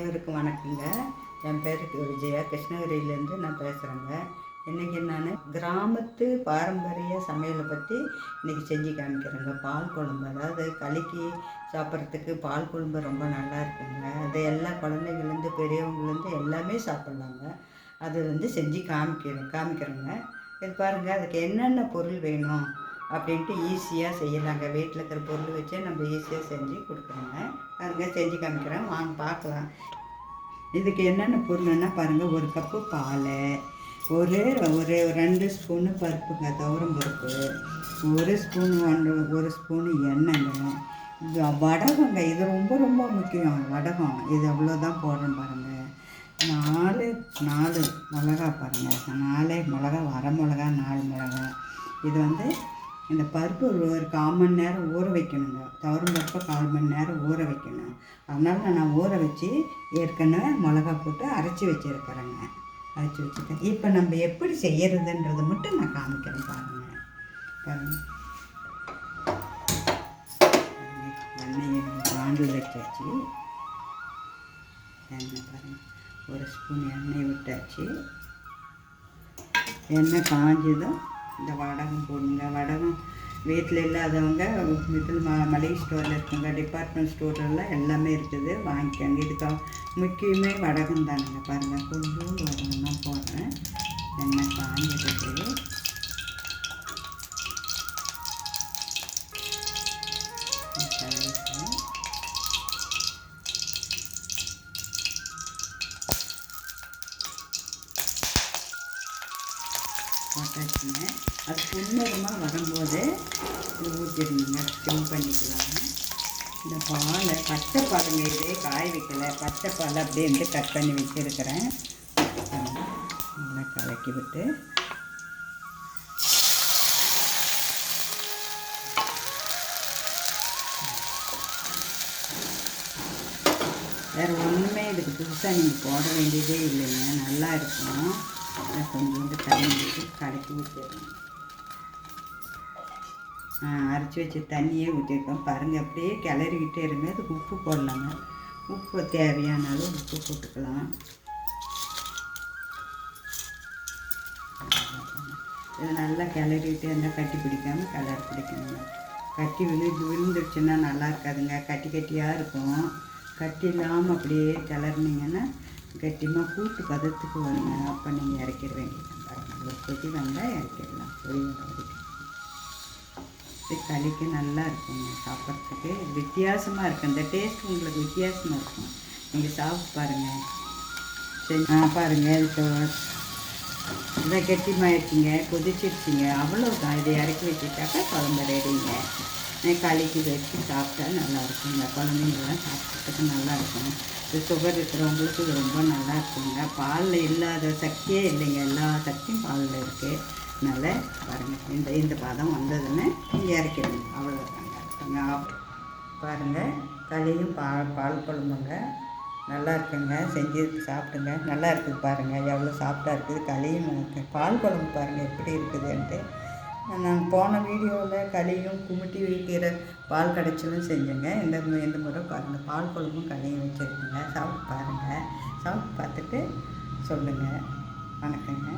அனைவருக்கும் வணக்கங்க. என் பேர் விஜயா. கிருஷ்ணகிரியிலேருந்து நான் பேசுகிறேங்க இன்றைக்கி நான் கிராமத்து பாரம்பரிய சமையலை பற்றி இன்றைக்கி செஞ்சு காமிக்கிறேங்க. பால் குழம்பு. அதாவது களிக்கு சாப்பிட்றதுக்கு பால் குழம்பு ரொம்ப நல்லா இருக்குங்க. அது எல்லா குழந்தைங்கள்லேருந்து பெரியவங்கலேருந்து எல்லாமே சாப்பிட்லாங்க. அது வந்து செஞ்சு காமிக்கிறேன் காமிக்கிறேங்க. இது பாருங்கள் அதுக்கு என்னென்ன பொருள் வேணும்? அப்படின்ட்டு ஈஸியாக செய்யலாங்க வீட்டில் இருக்கிற பொருள் வச்சே நம்ம ஈஸியாக செஞ்சு கொடுக்குறோங்க அதுங்க செஞ்சு காமிக்கிறேன் வாங்க பார்க்கலாம். இதுக்கு என்னென்ன பொருள்னா பாருங்கள் ஒரு கப்பு பால் ஒரு ஒரு ரெண்டு ஸ்பூனு பருப்புங்க துவரம் பருப்பு ஒரு ஸ்பூன் ஒன்று ஒரு ஸ்பூனு எண்ணெய்ங்க. இது வடகங்க இது ரொம்ப ரொம்ப முக்கியம். வடகம் இது அவ்வளோதான் போடுறோம் பாருங்கள் நாலு நாலு மிளகா பாருங்கள் நாலே மிளகா வர மிளகா நாலு மிளகா. இது வந்து இந்த பருப்பு ஒரு கால் மணி நேரம் ஊற வைக்கணுங்க. தவறும் பருப்பை கால் மணி நேரம் ஊற வைக்கணும். அதனால் நான் ஊற வச்சு ஏற்கனவே மிளகா போட்டு அரைச்சி வச்சுருக்கிறேங்க. அரைச்சி வச்சுருக்கேன் இப்போ நம்ம எப்படி செய்யறதுன்றதை மட்டும் நான் காமிக்கிறேன் பாருங்கள் பாருங்கள் எண்ணெயை பாண்டில் வச்சாச்சு. எண்ணெய் பாருங்கள் ஒரு ஸ்பூன் எண்ணெய் விட்டாச்சு. எண்ணெய் காஞ்சதும் இந்த வடகம் போடுங்க. வடகம் வீட்டில் இல்லாதவங்க இதில் ம மளிகை ஸ்டோரில் இருக்குங்க டிபார்ட்மெண்ட் ஸ்டோர்லாம் எல்லாமே இருக்குது. வாங்கிக்கோங்க. இதுக்கு முக்கியமே வடகம் தானுங்க பாருங்கள் கொஞ்சோண்டு வடகம் போட்டாச்சுங்க அது புன்னரமாக வரும்போது இது ஊற்றிடணுங்க ஸ்டிம் பண்ணிக்கலாங்க. இந்த பாலை பச்சை பாலுங்க இதே காய வைக்கல. பச்சை பால் அப்படியே வந்து கட் பண்ணி வச்சுருக்கிறேன். நல்லா கலக்கி விட்டு. வேறு ஒன்றுமே இதுக்கு புதுசாக நீங்கள் போட வேண்டியதே இல்லைங்க. நல்லா இருக்கும். அதை கொஞ்சோண்டு தண்ணி அரைச்சி ஊற்றிடுறேன் அரைச்சி வச்ச தண்ணியே ஊற்றிருக்கோம் பாருங்கள் அப்படியே கிளறிக்கிட்டே இருங்க. அதுக்கு உப்பு போடலாங்க. உப்பு தேவையான அளவு உப்பு போட்டுக்கலாம். இது நல்லா கிளறிக்கிட்டே இருந்தால் கட்டி பிடிக்காமல் கலர் பிடிக்கணுங்க. கட்டி விழுந்து விழுந்துருச்சுன்னா நல்லா இருக்காதுங்க. கட்டி கட்டியாக இருக்கும். கட்டி இல்லாமல் அப்படியே கிளறினீங்கன்னா கட்டிமாக கூட்டு பதத்துக்கு வருங்க. அப்போ நீங்கள் இறக்கிட ஒரு கொதி வந்தால் இறக்கிடலாம் கொதி வர வரைக்கும் இது களிக்கு நல்லா இருக்குங்க சாப்பிட்றதுக்கு. வித்தியாசமாக இருக்கும் இந்த டேஸ்ட் உங்களுக்கு வித்தியாசமாக இருக்கும். நீங்கள் சாப்பிட்டு பாருங்கள் சரி ஆ பாருங்கள் இப்போ இதை கெட்டிமாயிடுச்சிங்க கொதிச்சிருச்சிங்க. அவ்வளோதான் இதை இறக்கி வச்சுட்டாக்கா குழம்பு ரெடிங்க களிக்கு வச்சு சாப்பிட்டா நல்லாயிருக்குங்க குழந்தைங்களாம் சாப்பிட்றதுக்கு நல்லாயிருக்கும். இது சுகர் இருக்கிறவங்களுக்கு இது ரொம்ப நல்லா இருக்குங்க பாலில் இல்லாத சக்தியே இல்லைங்க. எல்லா சக்தியும் பாலில் இருக்குது அதனால் பாருங்கள் இந்த இந்த பதம் வந்ததுன்னு இறக்கிடுங்க அவ்வளோதாங்க பாருங்கள் களியும் பால் பால் குழம்புங்க. நல்லா இருக்குங்க செஞ்சு சாப்பிடுங்க. நல்லா இருக்குது பாருங்கள் எவ்வளோ சாஃப்டாக இருக்குது. களியும் பால் குழம்பு பாருங்கள் எப்படி இருக்குதுன்ட்டு. நாங்கள் போன வீடியோவில் களியும் குமிட்டி வைக்கிற பால் கடைச்சலும் செஞ்சேங்க. இந்த இந்த முறை பாருங்கள் பால் குழம்பும் களியும் வச்சுருக்குங்க. சாப்பிட்டு பாருங்கள் சாப்பிட்டு பார்த்துட்டு சொல்லுங்கள் வணக்கங்க.